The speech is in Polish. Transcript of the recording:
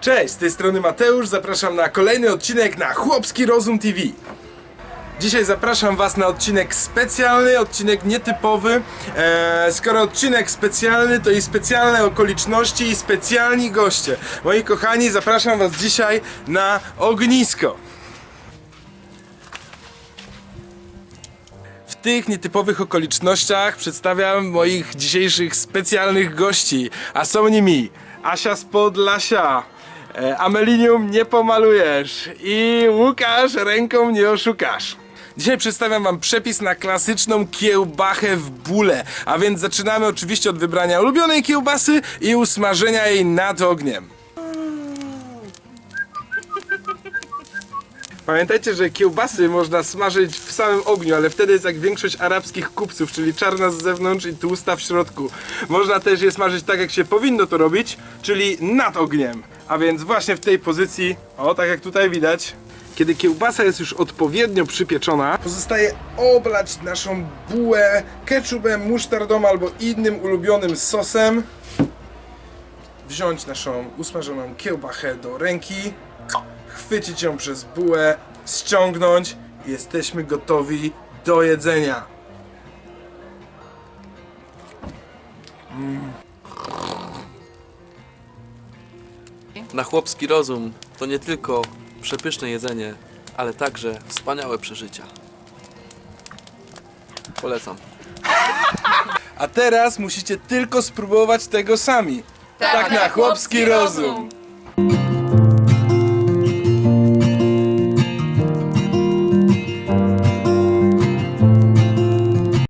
Cześć, z tej strony Mateusz, zapraszam na kolejny odcinek na Chłopski Rozum TV. Dzisiaj zapraszam Was na odcinek specjalny, odcinek nietypowy. Eee, skoro odcinek specjalny, to i specjalne okoliczności i specjalni goście. Moi kochani, zapraszam Was dzisiaj na ognisko. W tych nietypowych okolicznościach przedstawiam moich dzisiejszych specjalnych gości, a są nimi Asia z Podlasia, e, Amelinium nie pomalujesz i Łukasz ręką nie oszukasz. Dzisiaj przedstawiam wam przepis na klasyczną kiełbachę w bóle, a więc zaczynamy oczywiście od wybrania ulubionej kiełbasy i usmażenia jej nad ogniem. Pamiętajcie, że kiełbasy można smażyć w samym ogniu, ale wtedy jest jak większość arabskich kupców, czyli czarna z zewnątrz i tłusta w środku. Można też je smażyć tak, jak się powinno to robić, czyli nad ogniem. A więc właśnie w tej pozycji, o tak jak tutaj widać, kiedy kiełbasa jest już odpowiednio przypieczona, pozostaje oblać naszą bułę ketchupem, musztardą albo innym ulubionym sosem. Wziąć naszą usmażoną kiełbachę do ręki, chwycić ją przez bułę, ściągnąć i jesteśmy gotowi do jedzenia. Na chłopski rozum to nie tylko przepyszne jedzenie, ale także wspaniałe przeżycia. Polecam. A teraz musicie tylko spróbować tego sami. Tak, na chłopski rozum.